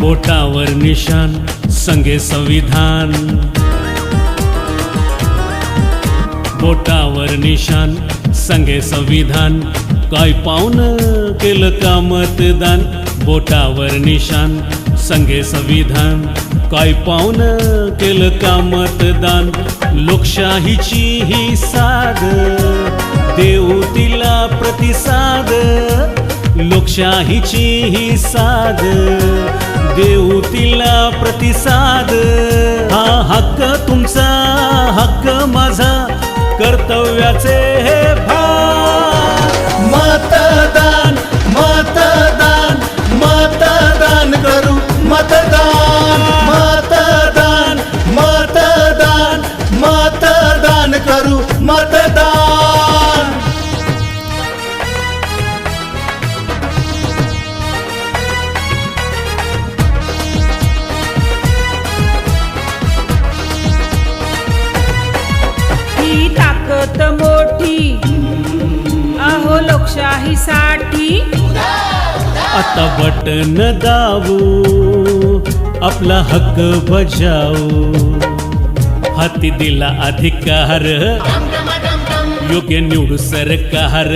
बोटावर निशान संगे संविधान। बोटावर निशान संगे संविधान। काय पाहुन केलं का मतदान? बोटावर निशान संगे संविधान. काय पाहुन केलं का मतदान? लोकशाहीची ही साध देऊ तिला प्रतिसाद. लोकशाहीची ही साध देऊ तिला प्रतिसाद. हा हक्क तुमचा हक्क माझा. कर्तव्याचे हे भाग. ही ताकद मोठी. अहो लोकशाहीसाठी आता बटन दाबू आपला हक्क बजावू. हाती दिला अधिकार योग्य निवडू सरकार.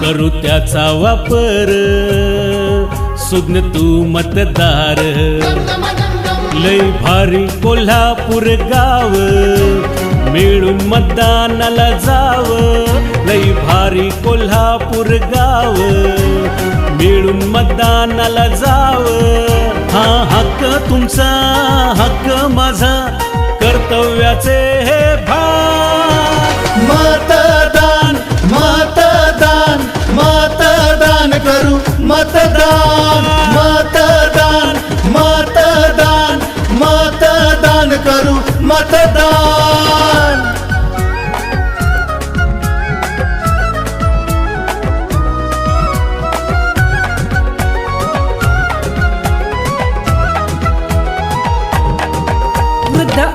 करू त्याचा वापर सुज्ञ तू मतदार. लय भारी कोल्हापूर गाव मैदानाला मतदानाला जाव. लई भारी कोल्हापूर गाव. मिळून मतदानाला जाव. हा हक्क तुमचा हक्क माझा. कर्तव्याचे हे भाग. मतदान मतदान मतदान करू मतदान मत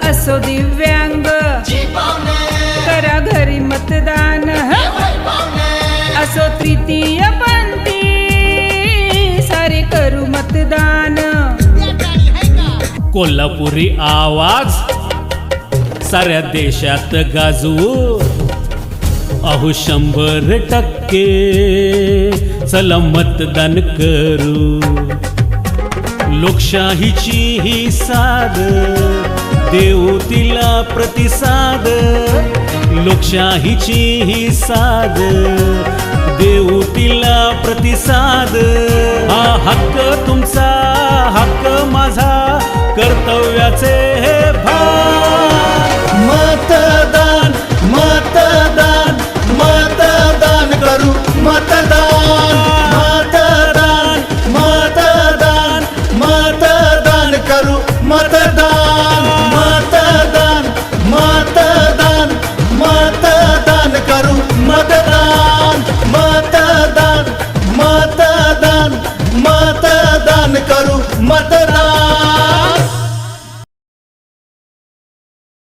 असो दिव्यांग. करा घरी मतदान. असो तृतीय पंथी. सारे करू मतदान. कोल्हापुरी आवाज. साऱ्या देशात गाजू. अहो शंभर टक्के चला मतदान करू. लोकशाहीची ही साध देऊ तिला प्रतिसाद. लोकशाहीची ही साद. देऊ तिला प्रतिसाद. हा हक्क तुमचा हक्क माझा. कर्तव्याचे Mata.